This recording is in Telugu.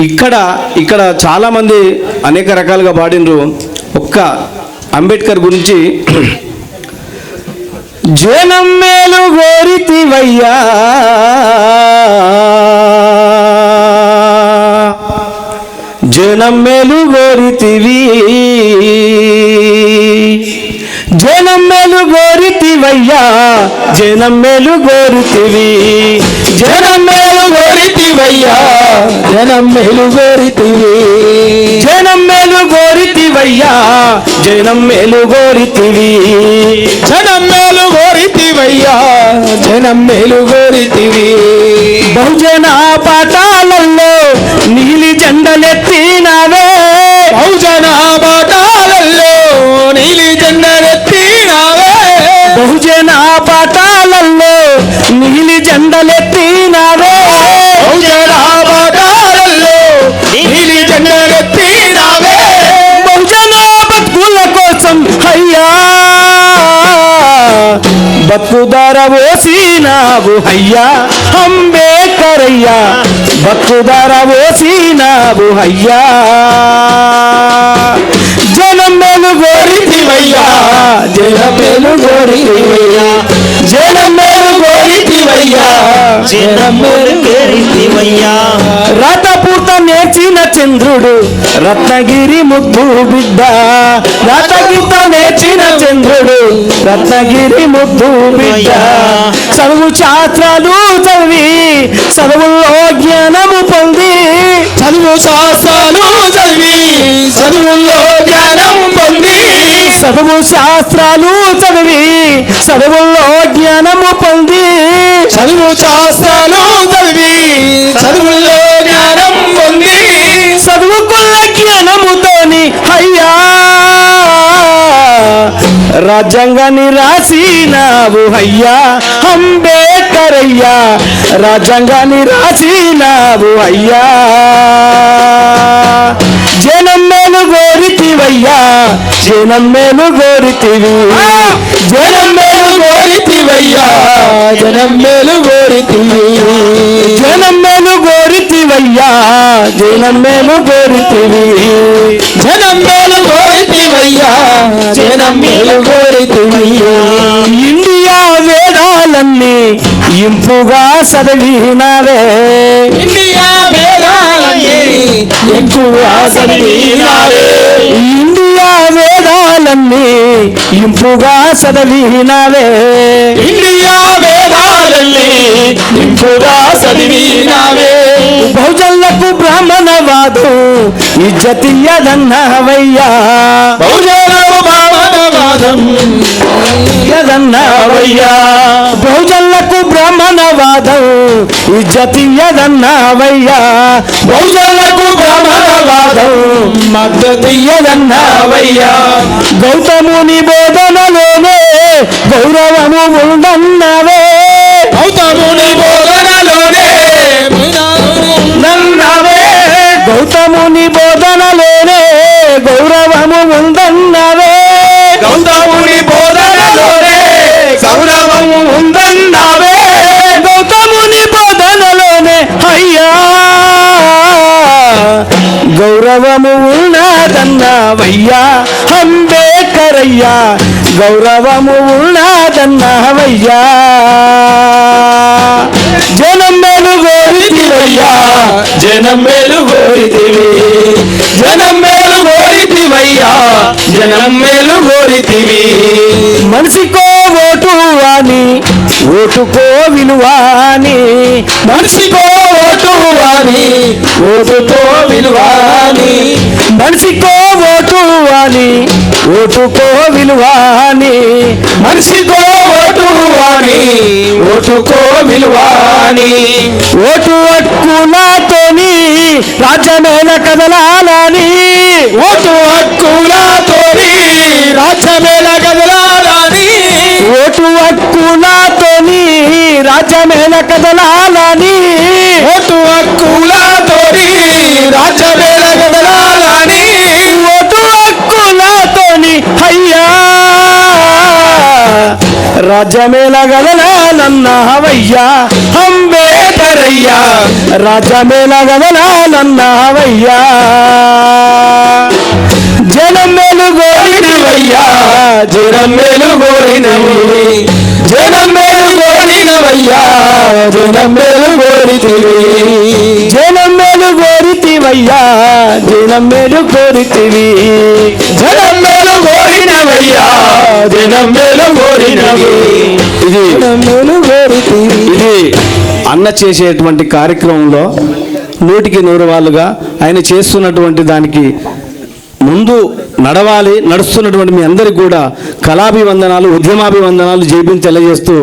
ఇక్కడ ఇక్కడ చాలామంది అనేక రకాలుగా పాడినరు ఒక్క అంబేద్కర్ గురించి జనం మేలు గోరితివయ్యా జనం మేలు గోరితివి జనం మేలు గోరితివయ్యా జనం మేలు గోరితివి జనం మేలు గోరితివయ్యా జనం మేలు గోరితివి జనం మేలు గోరితివయ్యా జనం మేలు గోరితివి జనం మేలు గోరితివయ్యా జనం మేలు గోరితివి బతుకుదర ఓసినావు అయ్యా అంబేద్కర్ అయ్యా బతుకుదర ఓసినావు అయ్యా జనం మేలు గోరితివయ్యా జనం మేలు గోరితివయ్యా జనం మేలు గోరితివయ్యా నేర్చిన చంద్రుడు రత్నగిరి ముద్దు బిడ్డ. రథగీత నేర్చిన చంద్రుడు రత్నగిరి ముద్దు బిడ్డ. చదువు శాస్త్రాలు చదివి చదువుల్లో జ్ఞానము పొంది. చదువు శాస్త్రాలు చదివి చదువుల్లో జ్ఞానం పొంది. చదువు శాస్త్రాలు చదివి చదువుల్లో జ్ఞానము పొంది. చదువు శాస్త్రాలు చదివి చదువుల్లో జ్ఞానం పొంది చదువుకున్న జ్ఞానముతోని అయ్యా. రాజ్యాంగాన్ని రాసినావు అయ్యా అంబేద్కర్ అయ్యా రాజ్యాంగాన్ని రాసినావు అయ్యా. జనం మేలు గోరితివయ్యా జనం మేలు గోరితివి జనం జనం మేలు గోరితివి జనం మేలు గోరితివయ్యా జనం మేలు గోరితివి జనం మేలు గోరితివయ్యా జనం మేలు గోరితివి ఇండియా వేదాలన్నీ ఇంపుగా చదివినవే ఇండియా వేదాలన్నీ ఎక్కువగా చదివినావే వేదాలన్నీ ఇంపుగా చదివినావే ఇండియా వేదాలన్నీ ఇంపుగా చదివినావే బహుజనులకు బ్రాహ్మణవాదు ఇజ్జతియదన్నవయ్యా బహుజనులకు బ్రాహ్మణవాదం యదన్నవయ్యా బహుజనులకు బ్రాహ్మణవాదం ఇజ్జతియదన్నవయ్యా బహుజనులకు బ్రాహ్మణవాదం మద్దతియదన్నవయ్యా గౌతముని బోధనలోనే గౌరవము ఉందన్నవే. గౌతముని బోధనలోనే నన్నవే గౌతముని బోధనలోనే గౌరవము ఉందన్నవే. గౌతముని బోధనలోనే గౌరవము ఉందన్నవే. గౌరవము ఉన్నదన్నవయ్యా అంబేద్కర్ అయ్యా గౌరవము ఉన్నదన్నవయ్యా. జనం మేలు గోరితివయ్యా జనం మేలు గోరితివి జనం మేలు గోరితివయ్యా జనం మేలు గోరితివి మనిషికో ఓటు అని ఓటుకో విలువ అని మనిషికో ఓటు అని ఓటుతో విలువాని మనిషికో ఓటు అని ఓటుకో విలువాని మనిషికో ఓటు అని ఓటుకో విలువాని. ఓటు హక్కులతోని రాజ్యమైన కదలాలని. ఓటు హక్కులతోని రాజ్యమైన కదలాలని. ఓటు హక్కులతోని రాజ్యమైన కదలాలని. రాజ్యమేల గదలాలన్నవయ్యా అంబేద్కర్ నన్న హవయ్యా జనం మేలుగోరినవయ్యా జనం మేలుగోరినవి జనం మేలుగోరినవయ్యా జనం మేలుగోరితివి జనం మేలుగోరితివయ్యా జనం మేలుగోరితివి జనం మేలుగోరినవయ్యా జనం మేలు కోరినవి. ఇది. ఇది అన్న చేసేటువంటి కార్యక్రమంలో నూటికి నూరు వాళ్ళుగా ఆయన చేస్తున్నటువంటి దానికి ముందు నడవాలి నడుస్తున్నటువంటి మీ అందరికి కూడా కళాభివందనాలు ఉద్యమాభివందనాలు జైబీని తెలియజేస్తూ